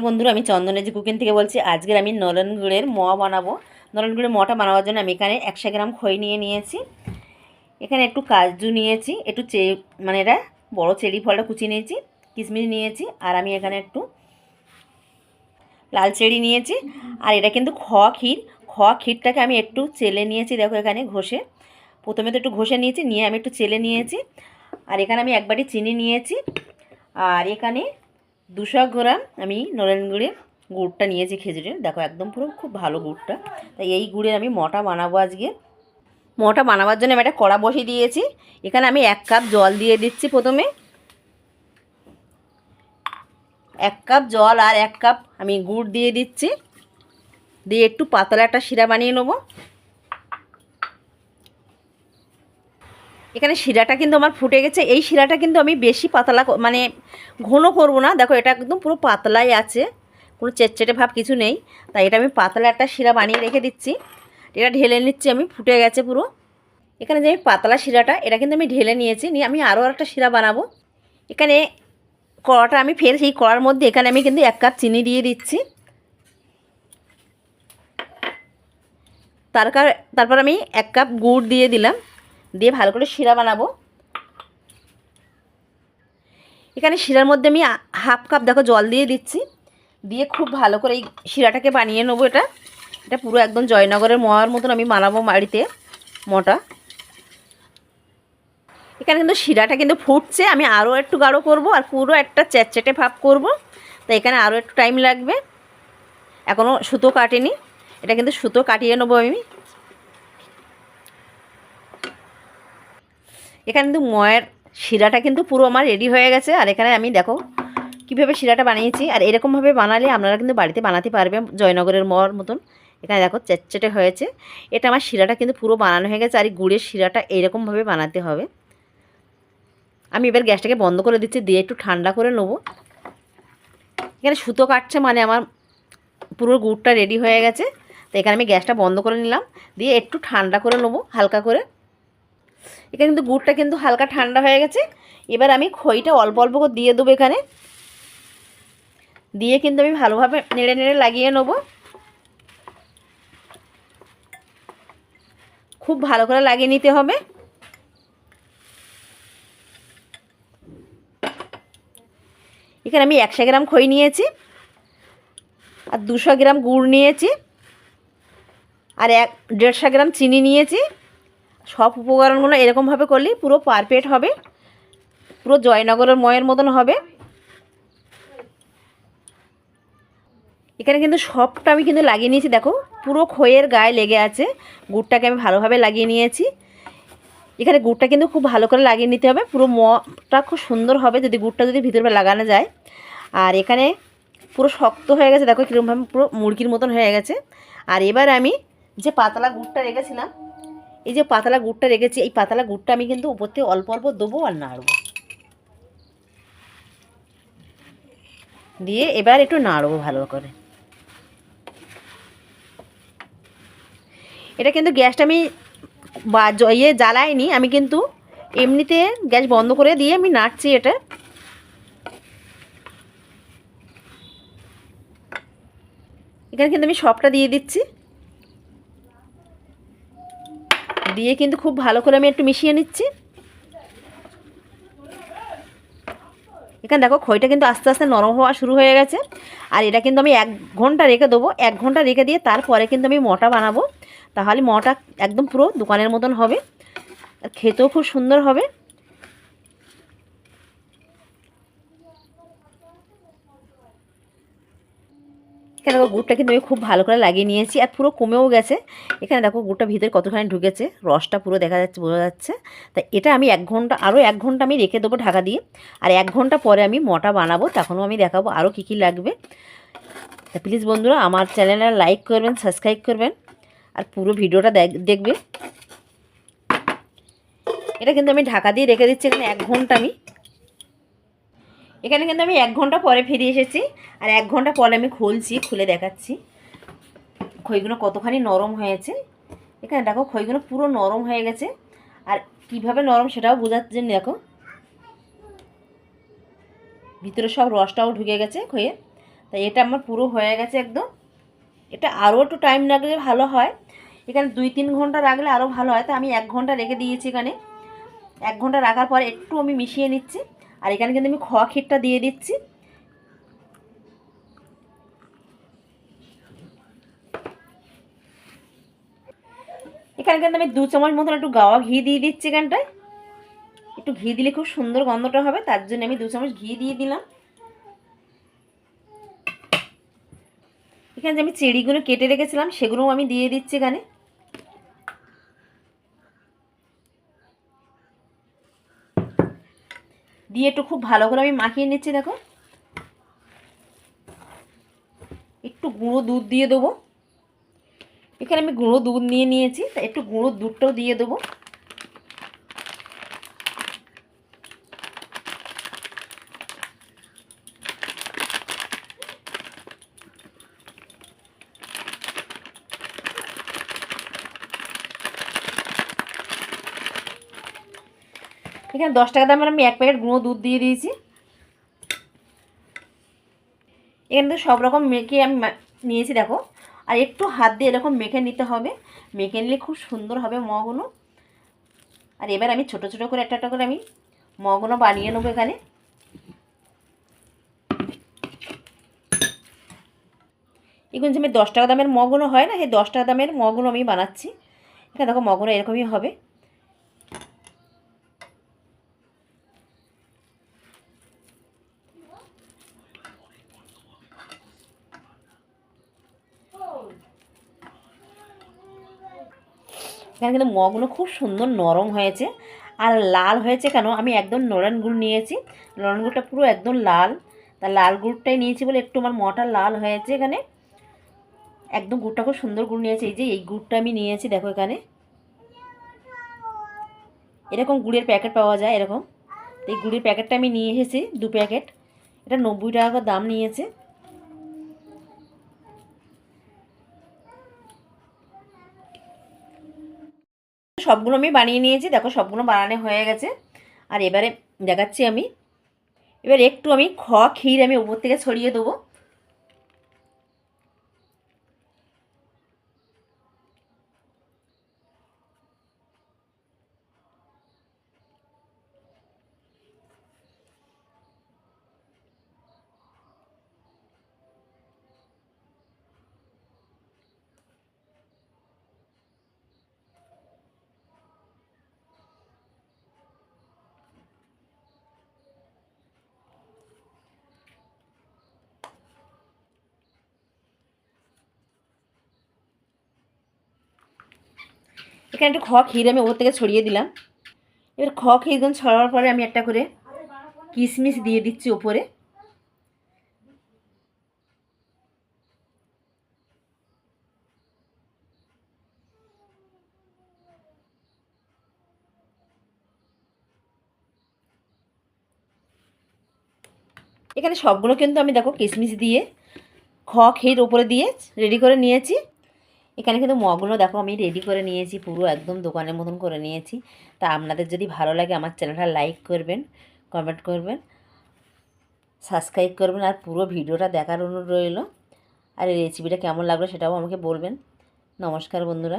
বন্ধুরা, আমি চন্দনেজি কুকিং থেকে বলছি, আজকের আমি নলেন গুড়ের মোয়া বানাবো। নলেন গুড়ের মোয়াটা বানাবার জন্য আমি এখানে একশো গ্রাম খই নিয়ে নিয়েছি। এখানে একটু কাজু নিয়েছি, একটু চে মানে এটা বড়ো চেরি ফলটা কুচিয়ে নিয়েছি, কিশমিশ নিয়েছি, আর আমি এখানে একটু লাল চেরি নিয়েছি। আর এটা কিন্তু খ ক্ষীর খ ক্ষীরটাকে আমি একটু চেলে নিয়েছি, দেখো এখানে ঘষে। প্রথমে তো একটু ঘষে নিয়েছি, নিয়ে আমি একটু চেলে নিয়েছি। আর এখানে আমি এক বাটি চিনি নিয়েছি। আর এখানে দুশো গ্রাম আমি নলেন গুড়টা নিয়েছি খেজুরের দেখো, একদম পুরো খুব ভালো গুড়টা। তাই এই গুড়ের আমি মটা বানাবো আজকে। মটা বানাবার জন্য আমি একটা কড়া বসিয়ে দিয়েছি। এখানে আমি এক কাপ জল দিয়ে দিচ্ছি প্রথমে। এক কাপ জল আর এক কাপ আমি গুড় দিয়ে দিচ্ছি। দিয়ে একটু পাতলা একটা শিরা বানিয়ে নেব। এখানে শিরাটা কিন্তু আমার ফুটে গেছে। এই শিরাটা কিন্তু আমি বেশি পাতলা মানে ঘন করব না। দেখো, এটা একদম পুরো পাতলাই আছে। কোনো চেটচেটে ভাব কিছু নেই। তাই এটা আমি পাতলা একটা শিরা বানিয়ে রেখে দিচ্ছি। এটা ঢেলে নিচ্ছি আমি, ফুটে গেছে পুরো। এখানে যে আমি পাতলা শিরাটা, এটা কিন্তু আমি ঢেলে নিয়েছি। নিয়ে আমি আরও একটা শিরা বানাবো। এখানে কড়াটা আমি ফের সেই কড়ার মধ্যে এখানে আমি কিন্তু এক কাপ চিনি দিয়ে দিচ্ছি। তারপর তারপর আমি এক কাপ গুড় দিয়ে দিলাম। দিয়ে ভালো করে শিরা বানাবো। এখানে শিরার মধ্যে আমি হাফ কাপ দেখো জল দিয়ে দিচ্ছি। দিয়ে খুব ভালো করে এই শিরাটাকে বানিয়ে নেব এটা। এটা পুরো একদম জয়নগরের মোয়ার মতন আমি বানাবো বাড়িতে মোটা। এখানে কিন্তু শিরাটা কিন্তু ফুটছে, আমি আরও একটু গাঢ় করব আর পুরো একটা চ্যাটচ্যাটে ভাব করব। তো এখানে আরও একটু টাইম লাগবে। এখনও সুতো কাটেনি। এটা কিন্তু সুতো কাটিয়ে নেব আমি। এখানে কিন্তু ময়ের শিরাটা কিন্তু পুরো আমার রেডি হয়ে গেছে। আর এখানে আমি দেখো কীভাবে শিরাটা বানিয়েছি। আর এরকমভাবে বানালে আপনারা কিন্তু বাড়িতে বানাতে পারবেন জয়নগরের মর মতন। এখানে দেখো চেটচেটে হয়েছে। এটা আমার শিরাটা কিন্তু পুরো বানানো হয়ে গেছে। আর এই গুড়ের শিরাটা এইরকমভাবে বানাতে হবে। আমি এবার গ্যাসটাকে বন্ধ করে দিচ্ছি। দিয়ে একটু ঠান্ডা করে নেব। এখানে সুতো কাটছে মানে আমার পুরো গুড়টা রেডি হয়ে গেছে। তো এখানে আমি গ্যাসটা বন্ধ করে নিলাম। দিয়ে একটু ঠান্ডা করে নেব হালকা করে। এখানে কিন্তু গুড়টা কিন্তু হালকা ঠান্ডা হয়ে গেছে। এবার আমি খইটা অল্প অল্প করে দিয়ে দেবো এখানে। দিয়ে কিন্তু আমি ভালোভাবে নেড়ে নেড়ে লাগিয়ে নেব। খুব ভালো করে লাগিয়ে নিতে হবে। এখানে আমি একশো গ্রাম খই নিয়েছি আর দুশো গ্রাম গুড় নিয়েছি আর এক দেড়শো গ্রাম চিনি নিয়েছি। সব উপকরণগুলো এরকমভাবে করলেই পুরো পারফেক্ট হবে। পুরো জয়নগরের ময়ের মতন হবে। এখানে কিন্তু সবটা আমি কিন্তু লাগিয়ে নিয়েছি, দেখো। পুরো খইয়ের গায়ে লেগে আছে। গুড়টাকে আমি ভালোভাবে লাগিয়ে নিয়েছি। এখানে গুড়টা কিন্তু খুব ভালো করে লাগিয়ে নিতে হবে। পুরো মটা খুব সুন্দর হবে যদি গুড়টা যদি ভিতরে লাগানো যায়। আর এখানে পুরো শক্ত হয়ে গেছে, দেখো কীরকমভাবে পুরো মুরগির মতন হয়ে গেছে। আর এবার আমি যে পাতলা গুড়টা রেখেছিলাম এই যে পাতলা গুড়টা রেখেছি, এই পাতলা গুড়টা আমি কিন্তু উপর থেকে অল্প অল্প দেবো আর নাড়বো। দিয়ে এবার একটু নাড়বো ভালো করে। এটা কিন্তু গ্যাসটা আমি বা ইয়ে জ্বালাইনি, আমি কিন্তু এমনিতে গ্যাস বন্ধ করে দিয়ে আমি নাড়ছি এটা। এখানে কিন্তু আমি সবটা দিয়ে দিচ্ছি। দিয়ে কিন্তু খুব ভালো করে আমি একটু মিশিয়ে নিচ্ছি। এখানে দেখো খইটা কিন্তু আস্তে আস্তে নরম হওয়া শুরু হয়ে গেছে। আর এটা কিন্তু আমি এক ঘণ্টা রেখে দেবো। এক ঘণ্টা রেখে দিয়ে তারপরে কিন্তু আমি মটা বানাবো। তাহলে মটা একদম পুরো দোকানের মতন হবে। খেতেও খুব সুন্দর হবে। এখানে দেখো গুড়টা কিন্তু আমি খুব ভালো করে লাগিয়ে নিয়েছি আর পুরো কমেও গেছে। এখানে দেখো গুড়টা ভিতরে কতখানি ঢুকেছে, রসটা পুরো দেখা যাচ্ছে, বোঝা যাচ্ছে। তাই এটা আমি এক ঘণ্টা আরও এক ঘণ্টা আমি রেখে দেবো ঢাকা দিয়ে। আর এক ঘণ্টা পরে আমি মোটা বানাবো, তখনও আমি দেখাবো আরও কী কী লাগবে। তা প্লিজ বন্ধুরা, আমার চ্যানেলে লাইক করবেন সাবস্ক্রাইব করবেন, আর পুরো ভিডিওটা দেখ- দেখবে। এটা কিন্তু আমি ঢাকা দিয়ে রেখে দিচ্ছি, এখানে এক ঘণ্টা আমি এখানে কিন্তু আমি এক ঘণ্টা পরে ফিরে এসেছি, আর এক ঘণ্টা পরে আমি খুলছি, খুলে দেখাচ্ছি। খইগুলো কতখানি নরম হয়েছে। এখানে দেখো, খইগুলো পুরো নরম হয়ে গেছে, আর কীভাবে নরম সেটাও জন্য দেখো। ভিতরে সব রসটাও ঢুকে গেছে খইয়ে। তাই এটা আমার পুরো হয়ে গেছে একদম। এটা আরও একটু টাইম লাগলে ভালো হয়। এখানে দুই তিন ঘণ্টা রাখলে আরও ভালো হয়। তো আমি এক ঘণ্টা রেখে দিয়েছি এখানে। এক ঘণ্টা রাখার পর একটু আমি মিশিয়ে নিচ্ছি। আর এখানে কিন্তু আমি খোয়া ক্ষীরটা দিয়ে দিচ্ছি। এখানে কিন্তু আমি দু চামচ মতন একটু গাওয়া ঘি দিয়ে দিচ্ছি এখানটায়। একটু ঘি দিলে খুব সুন্দর গন্ধটা হবে, তার জন্য আমি দু চামচ ঘি দিয়ে দিলাম। এখানে যে আমি চেড়িগুলো কেটে রেখেছিলাম, সেগুলোও আমি দিয়ে দিচ্ছি এখানে। দিয়ে একটু খুব ভালো করে আমি মাখিয়ে নিচ্ছি, দেখো। একটু গুঁড়ো দুধ দিয়ে দেবো। এখানে আমি গুঁড়ো দুধ নিয়ে নিয়েছি, তা একটু গুঁড়ো দুধটাও দিয়ে দেবো। এখানে দশ টাকা দামের আমি এক প্যাকেট গুঁড়ো দুধ দিয়ে দিয়েছি। এখানে তো সব রকম মেখে আমি নিয়েছি, দেখো। আর একটু হাত দিয়ে এরকম মেখে নিতে হবে। মেখে নিলে খুব সুন্দর হবে মগুলো আর এবার আমি ছোট ছোট করে একটা একটা করে আমি মগুলো বানিয়ে নেব এখানে। এগুলো যে আমি দশ টাকা দামের মগুলো হয় না, সেই দশ টাকা দামের মগুলো আমি বানাচ্ছি। এখানে দেখো মগুলো এরকমই হবে। এখানে কিন্তু মগগুলো খুব সুন্দর নরম হয়েছে। আর লাল হয়েছে কেন? আমি একদম নরন গুড় নিয়েছি। নরন গুড়টা পুরো একদম লাল। তা লাল গুড়টাই নিয়েছি বলে একটু আমার মটা লাল হয়েছে এখানে। একদম গুড়টা খুব সুন্দর গুড় নিয়েছে। এই যে এই গুড়টা আমি নিয়েছি, দেখো এখানে। এরকম গুড়ের প্যাকেট পাওয়া যায়, এরকম। এই গুড়ের প্যাকেটটা আমি নিয়ে এসেছি, দু প্যাকেট। এটা নব্বই টাকা দাম নিয়েছে। সবগুলো আমি বানিয়ে নিয়েছি। দেখো, সবগুলো বানানো হয়ে গেছে। আর এবারে দেখাচ্ছি আমি। এবার একটু আমি খ, ক্ষীর আমি উপর থেকে ছড়িয়ে দেবো। এখানে একটু খ ক্ষীর আমি ওপর থেকে ছড়িয়ে দিলাম। এবার খ ক্ষীরগুলো ছড়ানোর পরে আমি একটা করে কিশমিশ দিয়ে দিচ্ছি ওপরে। এখানে সবগুলো কিন্তু আমি দেখো কিশমিশ দিয়ে খ ক্ষীর ওপরে দিয়ে রেডি করে নিয়েছি। এখানে কিন্তু মগগুলো দেখো আমি রেডি করে নিয়েছি, পুরো একদম দোকানের মতন করে নিয়েছি। তা আপনাদের যদি ভালো লাগে আমার চ্যানেলটা লাইক করবেন কমেন্ট করবেন সাবস্ক্রাইব করবেন আর পুরো ভিডিওটা দেখার অনুরোধ রইল। আর এই রেসিপিটা কেমন লাগল সেটাও আমাকে বলবেন। নমস্কার বন্ধুরা।